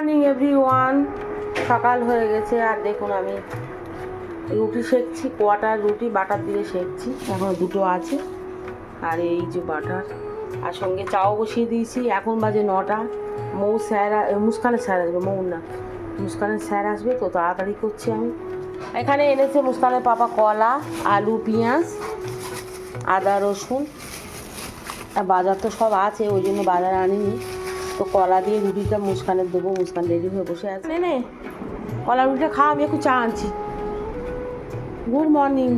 Morning every one সকাল হয়ে গেছে, আর দেখুন আমি রুটি সেকছি কোয়াটার রুটি, বাটার দিয়ে সেকছি এখন দুটো আছে, আর এই যে বাটার। আর সঙ্গে চাও বসিয়ে দিয়েছি। এখন বাজে নটা। মৌ স্যার মুস্কানের স্যার আসবে, মৌ না। মুস্কানের স্যার আসবে, তো তাড়াতাড়ি করছি আমি। এখানে এনেছে মুস্কানের পাপা কলা, আলু, পেঁয়াজ, আদা, রসুন। বাজার তো সব আছে, ওই জন্য বাজার আনিনি। তো কলা দিয়ে রুটিটা মুস্কানের দেবো, মুস্কান রেডি হয়ে বসে আছে। নে কলা রুটিটা খা, আমি একটু চা আনছি। Good morning.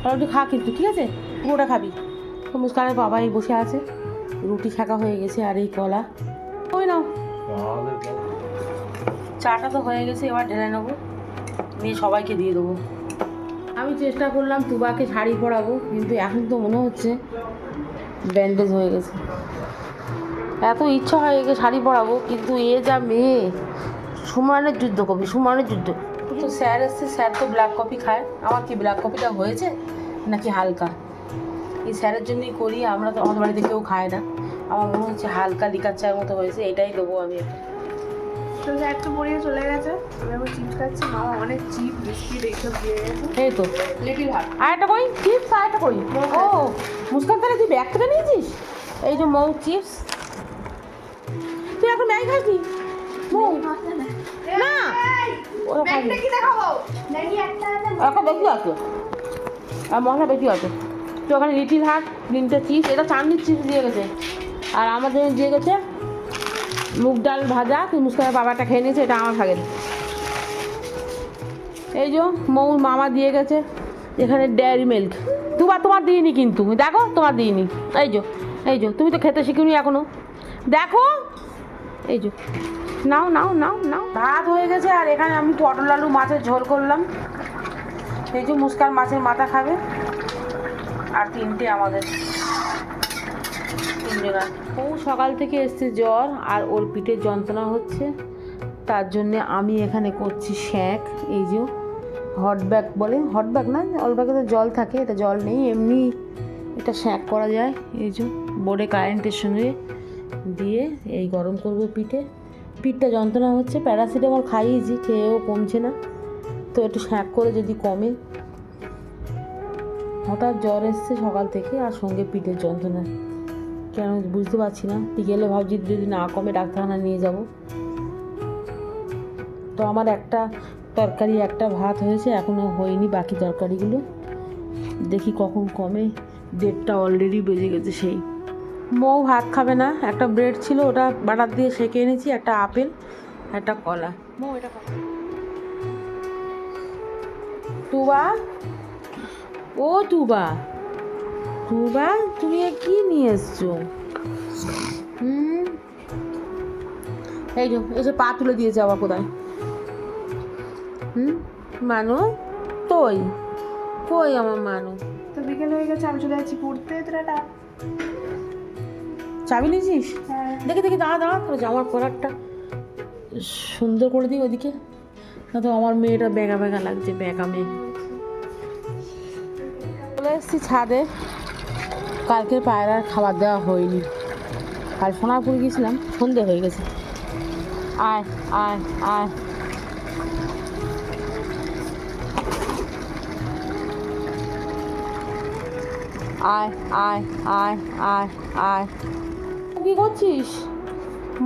কলা রুটি খা কিন্তু, ঠিক আছে? পুরোটা খাবি। তো মুস্কানের বাবাই বসে আছে। রুটি শাকা হয়ে গেছে আর এই কলা। ওই নাও। চাটা তো হয়ে গেছে, এবার ঢেলে নেব। নিয়ে সবাইকে দিয়ে দেবো। আমি চেষ্টা করলাম তুবাকে শাড়ি পরাবো, কিন্তু এখন তো মনে হচ্ছে ব্যান্ডেজ হয়ে গেছে। এত ইচ্ছা হয় একে শাড়ি পরাবো কিন্তু এ যা মেয়ে। সুমানের যুদ্ধ কবি সুমানের যুদ্ধ। তো স্যার এসছে স্যার তো ব্ল্যাক কফি খায়। আমার কি ব্ল্যাক কফিটা হয়েছে নাকি হালকা? এই স্যারের জন্যই করি আমরা তো আমাদের বাড়িতে কেউ খায় না। আমার মনে হচ্ছে হালকা লিকার চায়ের মতো হয়েছে এটাই দেবো আমি। তো যে একটু পড়িয়ে চলে গেছে। আমি এখন চিপস খাচ্ছি। মামা অনেক চিপ বিস্কিট এইসব দিয়ে গেছে। এই তো। লিটিল হার্ট আর একটা কই চিপস আর একটা কই ও মুস্কান তাহলে তুই ব্যাগ থেকে নিয়েছিস? এই যে মৌ চিপস। তুই এখন ম্যাগি খাসনি? না। এখন বেশি আছে আর মশলা বেশি আছে। তো ওখানে লিটিল হাট তিনটে চিপস এটা চাঁদনির চিপস দিয়ে গেছে। আর আমাদের দিয়ে গেছে মুগ ডাল ভাজা তুই মুস্কানের বাবাটা খেয়ে নিয়েছে এটা আমার ভাগের। এই যে মৌ মামা দিয়ে গেছে এখানে ডেয়ারি মিল্ক দুবার তোমার দিইনি কিন্তু। দেখো তোমার দিইনি। এই যে এই যে তুমি তো খেতে শিখিনি এখনও। দেখো এই যে নাও নাও নাও নাও। ভাত হয়ে গেছে আর এখানে আমি পটল আলু মাছের ঝোল করলাম। এই যে মুস্কান মাছের মাথা খাবে আর তিনটে আমাদের তিনজনের ও সকাল থেকে এসছে জ্বর আর ওর পিঠে যন্ত্রণা হচ্ছে। তার জন্যে আমি এখানে করছি শ্যাক এই যে হট ব্যাগ বলে হট ব্যাগ না অল ব্যাগে তো জল থাকে এটা জল নেই এমনি এটা শ্যাক করা যায় এই যে বোর্ডে কারেন্টের সঙ্গে। দিয়ে এই গরম করব পিঠে। পিঠটা যন্ত্রণা হচ্ছে, প্যারাসিটামল খাইয়েছি, খেয়েও কমছে না। তো একটু শ্যাক করে যদি কমে। হঠাৎ জ্বর এসছে সকাল থেকে, আর সঙ্গে পিঠের যন্ত্রণা। কেন বুঝতে পারছি না। বিকেলে ভাবছি যদি না কমে, ডাক্তারখানা নিয়ে যাব। তো আমার একটা তরকারি, একটা ভাত হয়েছে এখনও হয়নি বাকি তরকারিগুলো। দেখি কখন কমে ডেটটা অলরেডি বেজে গেছে সেই। মৌ ভাত খাবে না একটা ব্রেড ছিল ওটা বাটার দিয়ে সেঁকে এনেছি একটা আপেল একটা কলা। মৌ এটা ও তুবা তুবা তুমি কি নিয়ে এসছো? হুম? এই যে এসে পা তুলে দিয়েছে আবার কোথায়? হুম? মানু? তোই কই আমার মানু? তো বিকেল হয়ে গেছে আমি চলে যাচ্ছি পড়তে তোরাটা চাবি নিয়েছিস? দেখি দেখি দাঁড়া দাঁড়া, তোর জামার কলারটা সুন্দর করে দিই ওদিকে না তো আমার মেয়েটা বেগা বেগা লাগছে, বেগা মেয়ে। চলে এসেছি ছাদে। কালকের পায়রার খাবার দেওয়া হয়নি। কাল সোনারপুর গেছিলাম সন্ধে হয়ে গেছে। আয় আয় আয়। আয় আয় আয় আয় আয়। কি করছিস?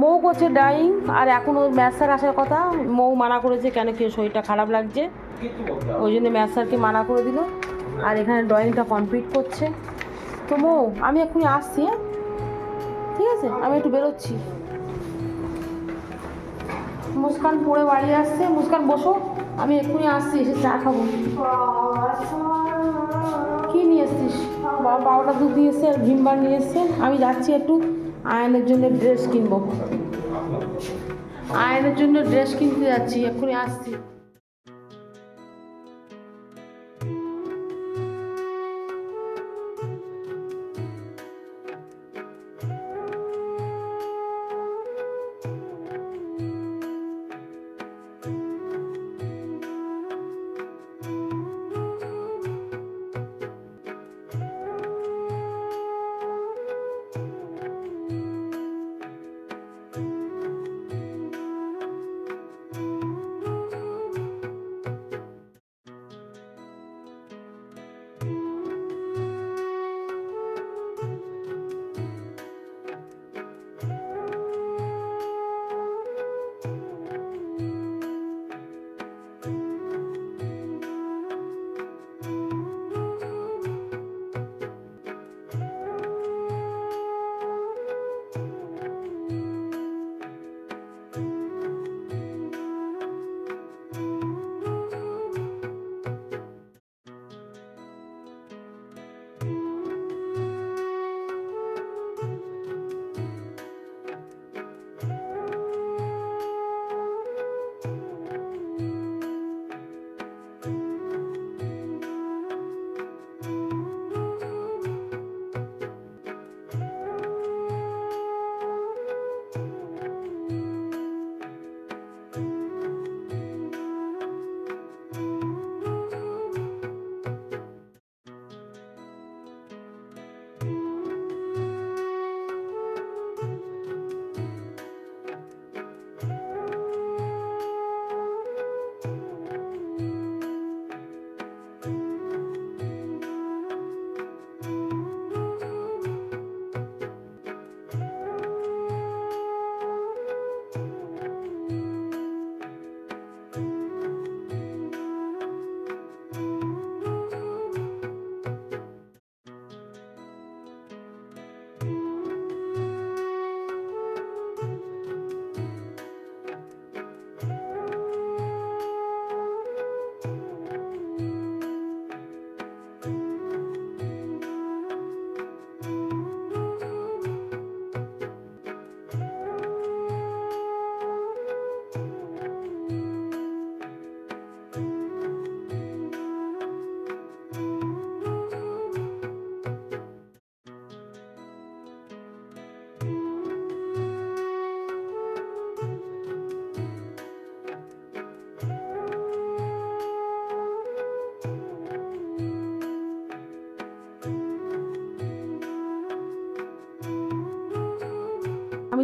মৌ করছে ডাইং আর এখন ওর ম্যাথ স্যার আসার কথা। মৌ মানা করেছে কেন কি শরীরটা খারাপ লাগছে? ওই জন্য ম্যাথ স্যারকে মানা করে দিল। আর এখানে ড্রয়িংটা কমপ্লিট করছে। তো মৌ, আমি এক্ষুনি আসছি হ্যাঁ? ঠিক আছে? আমি একটু বেরোচ্ছি। মুস্কান পড়ে বাড়ি আসছে। মুস্কান, বসো। আমি এক্ষুনি আসছি, এসে চা খাব। কি নিয়ে এসছিস? বাবা বারোটা দুধ দিয়ে এসছে, আর ভিমবার নিয়ে এসছে। আমি যাচ্ছি একটু। আয়নের জন্য ড্রেস কিনবো। আয়নের জন্য ড্রেস কিনতে যাচ্ছি এক্ষুনি আসছি।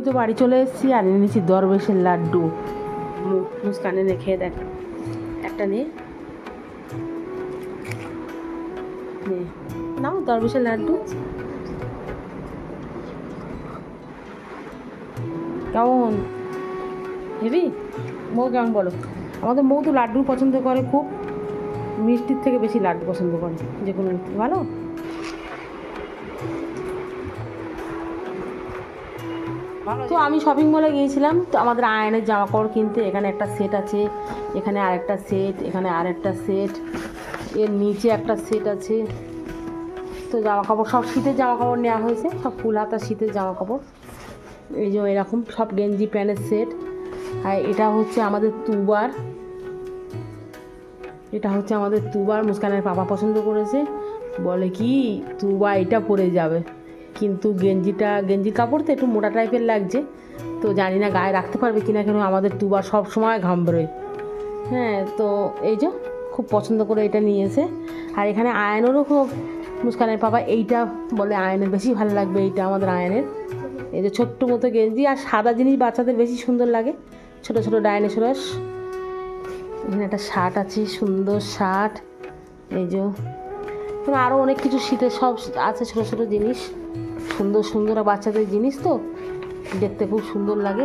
তো বাড়ি চলে এসেছি আর এনেছি দরবেশের লাড্ডু। মুস্কানে নে খেয়ে দেখ। একটা নে। নে। নাও দরবেশের লাড্ডু। কেমন? হেবি মৌ কেমন বলো? আমাদের মৌ তো লাড্ডু পছন্দ করে, খুব মিষ্টির থেকে বেশি লাড্ডু পছন্দ করে, যে কোনো ভালো? তো আমি শপিং মলে গিয়েছিলাম, তো আমাদের আয়নের জামা কাপড় কিনতে এখানে একটা সেট আছে, এখানে আরেকটা সেট এখানে আরেকটা সেট এর নিচে একটা সেট আছে। তো জামা কাপড় সব শীতের জামা কাপড় নেওয়া হয়েছে, সব ফুল হাতা শীতের জামা কাপড় এই যে এরকম সব গেঞ্জি প্যান্টের সেট আর এটা হচ্ছে আমাদের তুবার। এটা হচ্ছে আমাদের তুবার, মুস্কানের পাপা পছন্দ করেছে। বলে কি, তুবা এটা পরে যাবে। কিন্তু গেঞ্জিটা গেঞ্জির কাপড় তো একটু মোটা টাইপের লাগছে। তো জানি না গায়ে রাখতে পারবে কিনা, কেন আমাদের তুবার সব সময় ঘাম বেরোয় হ্যাঁ তো এই যে খুব পছন্দ করে এটা নিয়েছে। আর এখানে আয়নেরও খুব মুস্কানের পাপা এইটা বলে আয়নের বেশি ভালো লাগবে, এইটা আমাদের আয়নের। এই যে ছোট্ট মতো গেঞ্জি, আর সাদা জিনিস বাচ্চাদের বেশি সুন্দর লাগে। ছোট ছোট ডাইনোসরাস। এখানে একটা শার্ট আছে, সুন্দর শার্ট। এই যে আরও অনেক কিছু শীতের সব আছে, ছোটো ছোটো জিনিস। সুন্দর সুন্দর বাচ্চাদের জিনিস তো দেখতে খুব সুন্দর লাগে।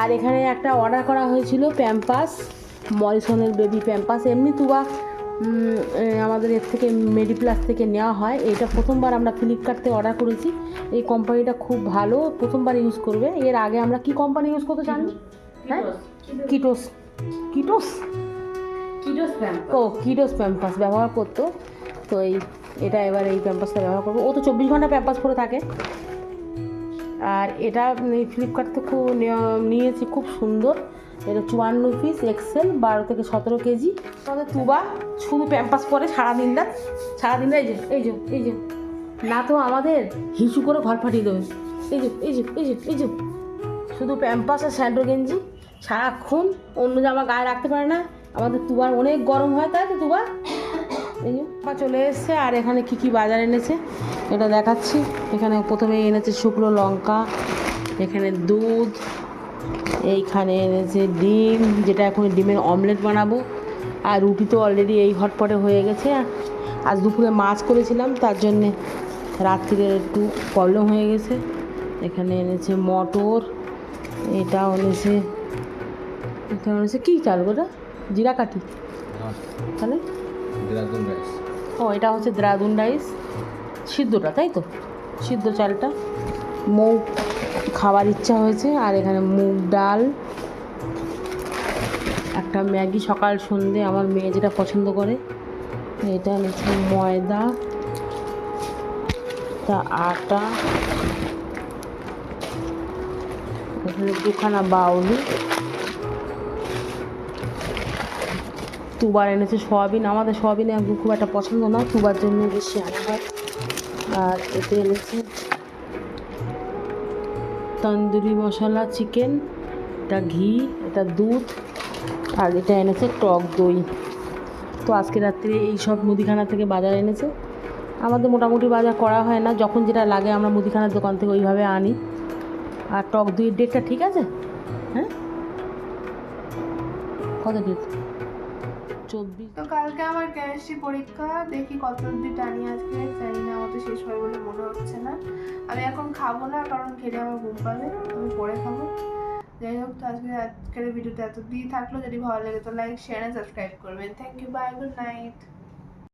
আর এখানে একটা অর্ডার করা হয়েছিল প্যাম্পাস মরিসনের বেবি প্যাম্পাস এমনি তুবা আমাদের এর থেকে মেডিপ্লাস থেকে নেওয়া হয়। এটা প্রথমবার আমরা ফ্লিপকার্ট থেকে অর্ডার করেছি। এই কোম্পানিটা খুব ভালো প্রথমবার ইউজ করবে। এর আগে আমরা কি কোম্পানি ইউজ করতে জানি হ্যাঁ? কিটোস। কিটোস। কিডোস ও কিডোস প্যাম্পাস ব্যবহার করতো। তো এই এটা এবার এই প্যাম্পাসটা ব্যবহার করব। ও তো চব্বিশ ঘণ্টা প্যাম্পাস পরে থাকে। আর এটা ফ্লিপকার্ট থেকে খুব নিয়েছি খুব সুন্দর। এটা চুয়ান্ন পিস এক্সেল বারো থেকে সতেরো কেজি। তাহলে তুবা শুধু প্যাম্পাস পরে সারাদিন রাত সারাদিন এই যে এই যে এই যে। না তো আমাদের হিসু করে ঘর ফাটিয়ে দেবে। এই যে এই যে এই যে এই যে। শুধু প্যাম্পাস আর স্যান্ডো গেঞ্জি সারাক্ষণ অন্য জামা গায়ে রাখতে পারে না। আমাদের তুবার অনেক গরম হয়, তাই তো তুবা এই যে চলে এসছে আর এখানে কি কি বাজার এনেছে এটা দেখাচ্ছি। এখানে প্রথমে এনেছে শুকনো লঙ্কা এখানে দুধ এইখানে এনেছে ডিম যেটা এখন ডিমের অমলেট বানাবো। আর রুটি তো অলরেডি এই হটপটে হয়ে গেছে। আজ দুপুরে মাছ করেছিলাম তার জন্যে রাত্রিরে একটু প্রবলেম হয়ে গেছে। এখানে এনেছে মটর এটা এনেছে এটা এনেছে কী চাল গোটা জিরা কাঠি তাহলে? দেরাদুন রাইস ও, এটা হচ্ছে দ্রাদুন রাইস সিদ্ধটা, তাই তো? সিদ্ধ চালটা। মুগ খাবার ইচ্ছা হয়েছে, আর এখানে মুগ ডাল। একটা ম্যাগি সকাল সন্ধে, আমার মেয়ে যেটা পছন্দ করে, এটা হচ্ছে ময়দা, তা আটা, এখানে দুখানা বাউলি। তুবার এনেছে সয়াবিন। আমাদের সয়াবিন একদম খুব একটা পছন্দ না, তুবার জন্য বেশি আনা হয়। আর এতে এনেছে তন্দুরি মশলা, চিকেন, এটা ঘি, এটা দুধ, আর এটা এনেছে টক দই। তো আজকে রাত্রে এই সব মুদিখানা থেকে বাজার এনেছে। আমাদের মোটামুটি বাজার করা হয় না, যখন যেটা লাগে আমরা মুদিখানার দোকান থেকে ওইভাবে আনি। আর টক দইয়ের ডেটটা ঠিক আছে? হ্যাঁ? কত ডেট? চব্বিশ তো কালকে আমার কেমিস্ট্রি পরীক্ষা, দেখি কত অব্দি টানি আজকে, জানি না, আমার শেষ হয় বলে মনে হচ্ছে না। আমি এখন খাব না, কারণ খেলে আমার ঘুম পাবে, আমি পরে খাব। যাই হোক, তো আজকে আজকের ভিডিওটা এত দিয়ে থাকল, যদি ভালো লাগে তো লাইক শেয়ার সাবস্ক্রাইব করবেন। Thank you bye good night